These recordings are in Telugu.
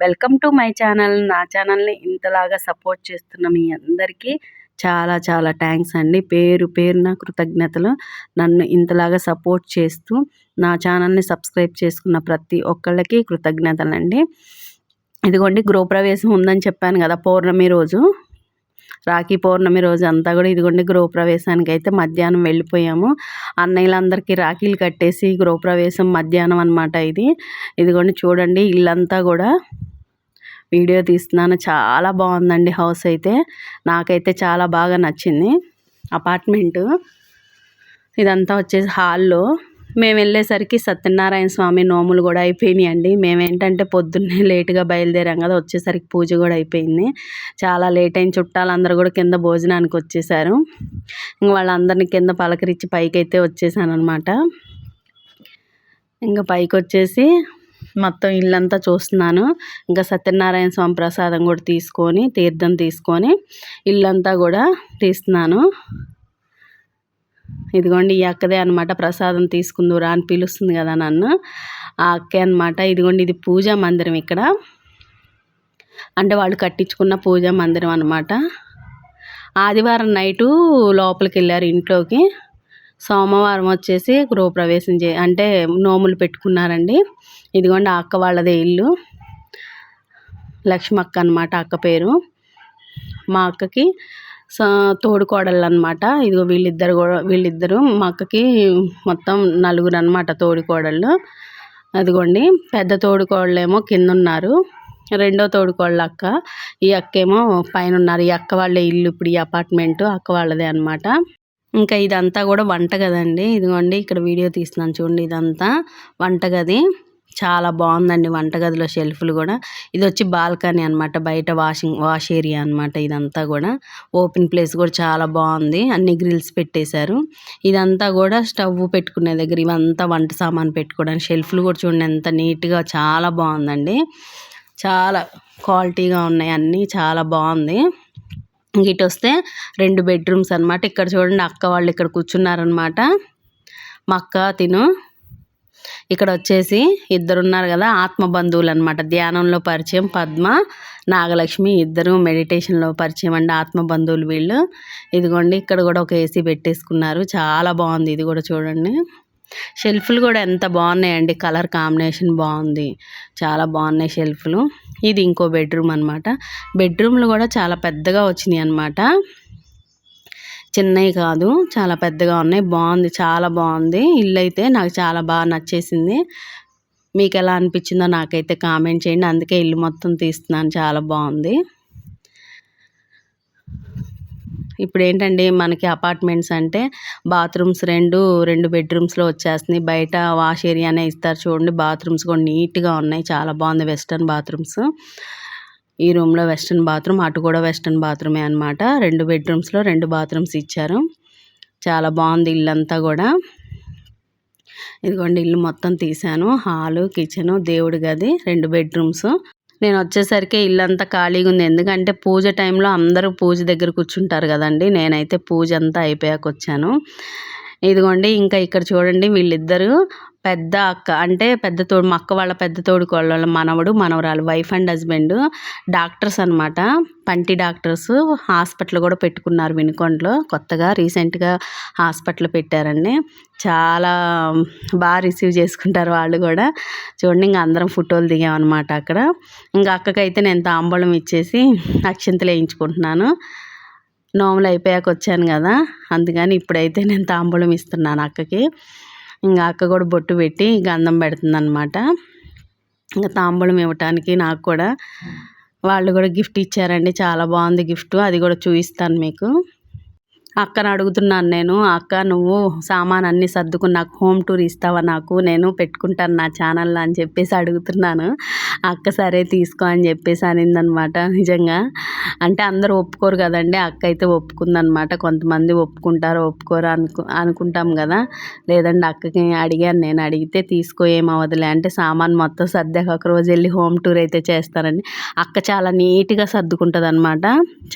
Welcome to my channel. నా ఛానల్ని ఇంతలాగా సపోర్ట్ చేస్తున్న మీ అందరికీ చాలా చాలా థ్యాంక్స్ అండి. పేరు పేరున కృతజ్ఞతలు. నన్ను ఇంతలాగా సపోర్ట్ చేస్తూ నా ఛానల్ని సబ్స్క్రైబ్ చేసుకున్న ప్రతి ఒక్కళ్ళకి కృతజ్ఞతలండి. ఇదిగోండి గృహప్రవేశం ఉందని చెప్పాను కదా పౌర్ణమి రోజు. రాఖీ పౌర్ణమి రోజు అంతా కూడా ఇదిగోండి గృహప్రవేశానికి అయితే మధ్యాహ్నం వెళ్ళిపోయాము. అన్నయ్యలందరికీ రాఖీలు కట్టేసి గృహప్రవేశం మధ్యాహ్నం అనమాట ఇది. ఇదిగోండి చూడండి ఇల్లంతా కూడా వీడియో తీస్తున్నాను. చాలా బాగుందండి హౌస్ అయితే. నాకైతే చాలా బాగా నచ్చింది. అపార్ట్మెంటు. ఇదంతా వచ్చేసి హాల్లో. మేము వెళ్ళేసరికి సత్యనారాయణ స్వామి నోములు కూడా అయిపోయినాయి అండి మేమేంటంటే పొద్దున్నే లేటుగా బయలుదేరాం కదా వచ్చేసరికి పూజ కూడా అయిపోయింది. చాలా లేట్ అయిన చుట్టాలందరూ కూడా కింద భోజనానికి వచ్చేసారు. ఇంక వాళ్ళందరినీ కింద పలకరించి పైకి అయితే వచ్చేసాను అనమాట ఇంకా పైకి వచ్చేసి మొత్తం ఇల్లంతా చూస్తున్నాను. ఇంకా సత్యనారాయణ స్వామి ప్రసాదం కూడా తీసుకొని తీర్థం తీసుకొని ఇల్లంతా కూడా తీస్తున్నాను. ఇదిగోండి ఈ అక్కదే అనమాట ప్రసాదం తీసుకుందురా అని పిలుస్తుంది కదా నన్ను. ఆ అక్కే అనమాట ఇదిగోండి ఇది పూజా మందిరం ఇక్కడ. అంటే వాళ్ళు కట్టించుకున్న పూజా మందిరం అనమాట ఆదివారం నైటు లోపలికి వెళ్ళారు ఇంట్లోకి. సోమవారం వచ్చేసి గృహప్రవేశం చే అంటే నోములు పెట్టుకున్నారండి. ఇదిగోండి ఆ అక్క వాళ్ళదే ఇల్లు. లక్ష్మక్క అనమాట అక్క పేరు. మా అక్కకి తోడుకోడళ్ళు అనమాట ఇదిగో వీళ్ళిద్దరు కూడా వీళ్ళిద్దరు మా అక్కకి మొత్తం నలుగురు అనమాట తోడుకోడళ్ళు. అదిగోండి పెద్ద తోడుకోళ్ళేమో కింద ఉన్నారు రెండో తోడుకోళ్ళ అక్క. ఈ అక్క ఏమో పైన ఉన్నారు ఈ అక్క వాళ్ళే ఇల్లు ఇప్పుడు ఈ అపార్ట్మెంట్ అక్క వాళ్ళదే అనమాట ఇంకా ఇదంతా కూడా వంట గదండి. ఇదిగోండి ఇక్కడ వీడియో తీస్తున్నాను చూడండి ఇదంతా. వంటగది చాలా బాగుందండి వంటగదిలో షెల్ఫ్లు కూడా. ఇది వచ్చి బాల్కనీ అనమాట బయట వాషింగ్ వాష్ ఏరియా అనమాట ఇదంతా కూడా. ఓపెన్ ప్లేస్ కూడా చాలా బాగుంది. అన్ని గ్రిల్స్ పెట్టేశారు. ఇదంతా కూడా స్టవ్ పెట్టుకునే దగ్గర ఇవంతా వంట సామాన్ పెట్టుకోవడానికి. షెల్ఫ్లు కూడా చూడండి ఎంత నీట్గా చాలా బాగుందండి. చాలా క్వాలిటీగా ఉన్నాయి అన్నీ చాలా బాగుంది. ఇటు వస్తే రెండు బెడ్రూమ్స్ అనమాట ఇక్కడ చూడండి అక్క వాళ్ళు ఇక్కడ కూర్చున్నారనమాట మా అక్క తిను. ఇక్కడ వచ్చేసి ఇద్దరు ఉన్నారు కదా ఆత్మ బంధువులు అనమాట ధ్యానంలో పరిచయం పద్మ నాగలక్ష్మి ఇద్దరు మెడిటేషన్లో పరిచయం అండి ఆత్మ బంధువులు వీళ్ళు. ఇదిగోండి ఇక్కడ కూడా ఒక ఏసీ పెట్టేసుకున్నారు. చాలా బాగుంది ఇది కూడా చూడండి. షెల్ఫ్లు కూడా ఎంత బాగున్నాయండి. కలర్ కాంబినేషన్ బాగుంది. చాలా బాగున్నాయి షెల్ఫ్లు. ఇది ఇంకో బెడ్రూమ్ అనమాట బెడ్రూమ్లు కూడా చాలా పెద్దగా వచ్చినాయి అనమాట చిన్నవి కాదు చాలా పెద్దగా ఉన్నాయి. బాగుంది చాలా బాగుంది. ఇల్లు అయితే నాకు చాలా బాగా నచ్చేసింది. మీకు ఎలా అనిపించిందో నాకైతే కామెంట్ చేయండి. అందుకే ఇల్లు మొత్తం తీస్తున్నాను. చాలా బాగుంది. ఇప్పుడు ఏంటండి మనకి అపార్ట్మెంట్స్ అంటే బాత్రూమ్స్ రెండు రెండు బెడ్రూమ్స్లో వచ్చేస్తున్నాయి. బయట వాష్ ఏరియానే ఇస్తారు చూడండి. బాత్రూమ్స్ కూడా నీట్గా ఉన్నాయి. చాలా బాగుంది వెస్టర్న్ బాత్రూమ్స్. ఈ రూమ్లో వెస్ట్రన్ బాత్రూమ్ అటు కూడా వెస్ట్రన్ బాత్రూమే అనమాట రెండు బెడ్రూమ్స్లో రెండు బాత్రూమ్స్ ఇచ్చారు. చాలా బాగుంది ఇల్లంతా కూడా. ఇదిగోండి ఇల్లు మొత్తం తీసాను హాలు కిచెను దేవుడి గది రెండు బెడ్రూమ్స్. నేను వచ్చేసరికి ఇల్లంతా ఖాళీగా ఉంది. ఎందుకంటే పూజ టైంలో అందరూ పూజ దగ్గర కూర్చుంటారు కదండి. నేనైతే పూజ అంతా అయిపోయాక వచ్చాను. ఇదిగోండి ఇంకా ఇక్కడ చూడండి వీళ్ళిద్దరూ పెద్ద అక్క అంటే పెద్ద తోడు మా అక్క వాళ్ళ పెద్ద తోడు వాళ్ళ మనవడు మనవరాలు వైఫ్ అండ్ హస్బెండ్ డాక్టర్స్ అనమాట పంటి డాక్టర్స్ హాస్పిటల్ కూడా పెట్టుకున్నారు వినుకొండలో. కొత్తగా రీసెంట్గా హాస్పిటల్ పెట్టారండి. చాలా బాగా రిసీవ్ చేసుకుంటారు వాళ్ళు కూడా. చూడండి ఇంకా అందరం ఫోటోలు దిగామన్నమాట అక్కడ. ఇంకా అక్కకైతే నేను తాంబూలం ఇచ్చేసి అక్షంతలు వేయించుకుంటున్నాను. నోములు అయిపోయాక వచ్చాను కదా అందుకని ఇప్పుడైతే నేను తాంబూలం ఇస్తున్నాను అక్కకి. ఇంకా అక్క కూడా బొట్టు పెట్టి గంధం పెడుతుంది అనమాట ఇంకా తాంబూలం ఇవ్వటానికి నాకు కూడా వాళ్ళు కూడా గిఫ్ట్ ఇచ్చారండి చాలా బాగుంది గిఫ్ట్ అది కూడా చూపిస్తాను మీకు. అక్కను అడుగుతున్నాను నేను అక్క నువ్వు సామాన్ అన్నీ సర్దుకుని నాకు హోమ్ టూర్ ఇస్తావా? నాకు నేను పెట్టుకుంటాను నా ఛానల్లో అని చెప్పేసి అడుగుతున్నాను. అక్క సరే తీసుకో అని చెప్పేసి అనిందనమాట. నిజంగా అంటే అందరూ ఒప్పుకోరు కదండి అక్క అయితే ఒప్పుకుందనమాట. కొంతమంది ఒప్పుకుంటారు ఒప్పుకోరు అనుకు అనుకుంటాం కదా. లేదండి అక్కకి అడిగాను నేను అడిగితే తీసుకో ఏమవదులే అంటే సామాన్ మొత్తం సర్దాక ఒక రోజు వెళ్ళి హోమ్ టూర్ అయితే చేస్తానండి అక్క చాలా నీట్గా సర్దుకుంటుంది అనమాట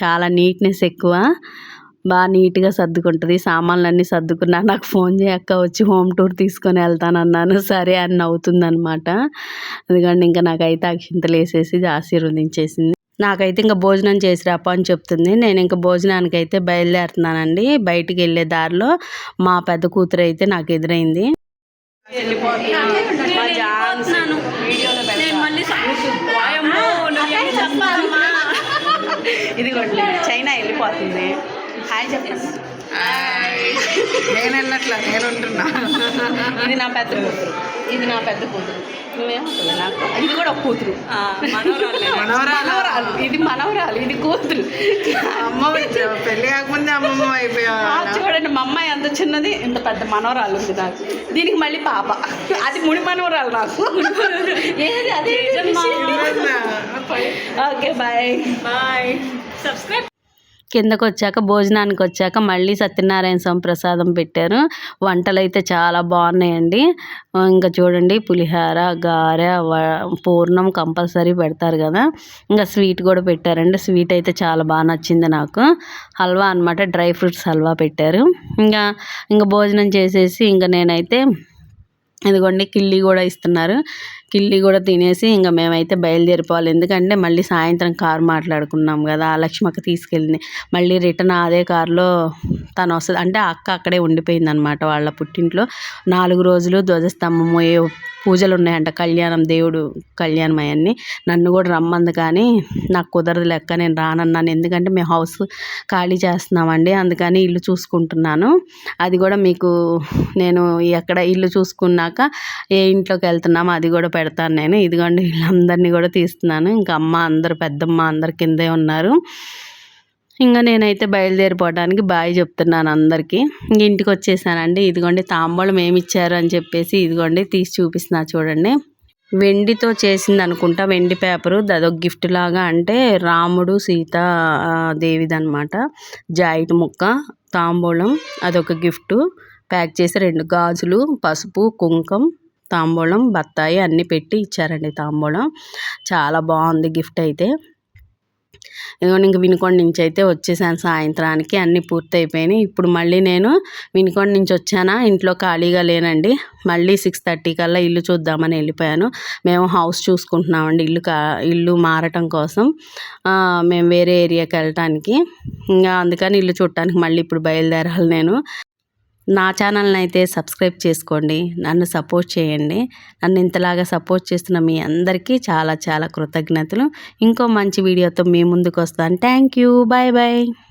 చాలా నీట్నెస్ ఎక్కువ. బాగా నీట్గా సర్దుకుంటుంది. సామాన్లన్నీ సర్దుకున్నా నాకు ఫోన్ చేయక్క వచ్చి హోమ్ టూర్ తీసుకొని వెళ్తానన్నాను సరే అని నవ్వుతుందనమాట ఎందుకంటే ఇంకా నాకైతే అక్షింతలు వేసేసి ఆశీర్వదించేసింది. నాకైతే ఇంకా భోజనం చేసి రాప అని చెప్తుంది. నేను ఇంకా భోజనానికి అయితే బయలుదేరుతున్నానండి. బయటికి వెళ్ళే దారిలో మా పెద్ద కూతురు అయితే నాకు ఎదురైంది. ఇదిగోండి చైనా వెళ్ళిపోతుంది. హాయ్ చెప్పండి నేను వెళ్ళట్లా నేను ఉంటున్నా ఇది నా పెద్ద కూతురు. ఇది నా పెద్ద కూతురు. నాకు ఇది కూడా ఒక కూతురు. మనవరాలు. ఇది మనవరాలు ఇది కూతురు. అమ్మ. పెళ్ళి కాకముందే అమ్మమ్మ అయిపోయావు? ఆ, చూడండి మా అమ్మాయి అంత చిన్నది ఇంత పెద్ద మనవరాలు ఉంది నాకు. దీనికి మళ్ళీ పాప. అది ముడి మనవరాలు నాకు. ఏది? అదే ఓకే బాయ్. బాయ్. సబ్స్క్రైబ్ కిందకు వచ్చాక భోజనానికి వచ్చాక మళ్ళీ సత్యనారాయణ స్వామి ప్రసాదం పెట్టారు. వంటలు అయితే చాలా బాగున్నాయండి. ఇంకా చూడండి పులిహార గారె వ- పూర్ణం కంపల్సరీ పెడతారు కదా. ఇంకా స్వీట్ కూడా పెట్టారండి. స్వీట్ అయితే చాలా బాగా నచ్చింది నాకు. హల్వా అనమాట డ్రై ఫ్రూట్స్ హల్వా పెట్టారు. ఇంకా ఇంకా భోజనం చేసేసి ఇంకా నేనైతే ఇదిగోండి కిళ్ళి కూడా ఇస్తున్నారు. కిళ్ళి కూడా తినేసి ఇంకా మేమైతే బయలుదేరిపోవాలి. ఎందుకంటే మళ్ళీ సాయంత్రం కారు మాట్లాడుకున్నాం కదా ఆ లక్ష్మక్క తీసుకెళ్ళింది. మళ్ళీ రిటర్న్ అదే కారులో తను వస్తుంది. అంటే అక్క అక్కడే ఉండిపోయింది అనమాట వాళ్ళ పుట్టింట్లో. నాలుగు రోజులు ధ్వజస్తంభము పూజలు ఉన్నాయంట కళ్యాణం దేవుడు కళ్యాణం అవన్నీ. నన్ను కూడా రమ్మంది కానీ నాకు కుదరదు లెక్క నేను రానన్నాను. ఎందుకంటే మేము హౌస్ ఖాళీ చేస్తున్నామండి అందుకని ఇల్లు చూసుకుంటున్నాను. అది కూడా మీకు నేను ఎక్కడ ఇల్లు చూసుకున్నాక ఏ ఇంట్లోకి వెళ్తున్నామో అది కూడా పెడతాను నేను. ఇదిగోండి వీళ్ళందరినీ కూడా తీస్తున్నాను. ఇంకా అమ్మ అందరు పెద్దమ్మ అందరు కిందే ఉన్నారు. ఇంకా నేనైతే బయలుదేరిపోవడానికి బాయ్ చెప్తున్నాను అందరికీ. ఇంక ఇంటికి వచ్చేసానండి ఇదిగోండి తాంబూలం ఏమి ఇచ్చారు అని చెప్పేసి ఇదిగోండి తీసి చూపిస్తున్నా చూడండి. వెండితో చేసింది అనుకుంటా వెండి పేపరు. అదొక గిఫ్ట్ లాగా అంటే రాముడు సీత దేవిదనమాట. జాయిట్ ముక్క తాంబూలం అదొక గిఫ్ట్. ప్యాక్ చేసి రెండు గాజులు పసుపు కుంకం తాంబూలం బత్తాయి అన్నీ పెట్టి ఇచ్చారండి తాంబూలం. చాలా బాగుంది గిఫ్ట్ అయితే. ఇదిగోండి ఇంక వినుకొండ నుంచి అయితే వచ్చేసాను సాయంత్రానికి అన్నీ పూర్తయిపోయినాయి. ఇప్పుడు మళ్ళీ నేను వినుకొండ నుంచి వచ్చానా? ఇంట్లో ఖాళీగా లేనండి. మళ్ళీ సిక్స్ థర్టీ కల్లా ఇల్లు చూద్దామని వెళ్ళిపోయాను. మేము హౌస్ చూసుకుంటున్నామండి ఇల్లు కా ఇల్లు మారటం కోసం. మేము వేరే ఏరియాకి వెళ్ళటానికి. ఇంకా అందుకని ఇల్లు చూడటానికి మళ్ళీ ఇప్పుడు బయలుదేరాలి నేను. నా ఛానల్ని అయితే సబ్స్క్రైబ్ చేసుకోండి నన్ను సపోర్ట్ చేయండి. నన్ను ఇంతలాగా సపోర్ట్ చేస్తున్న మీ అందరికీ చాలా చాలా కృతజ్ఞతలు. ఇంకో మంచి వీడియోతో మీ ముందుకు వస్తాను థ్యాంక్ యూ. Bye bye.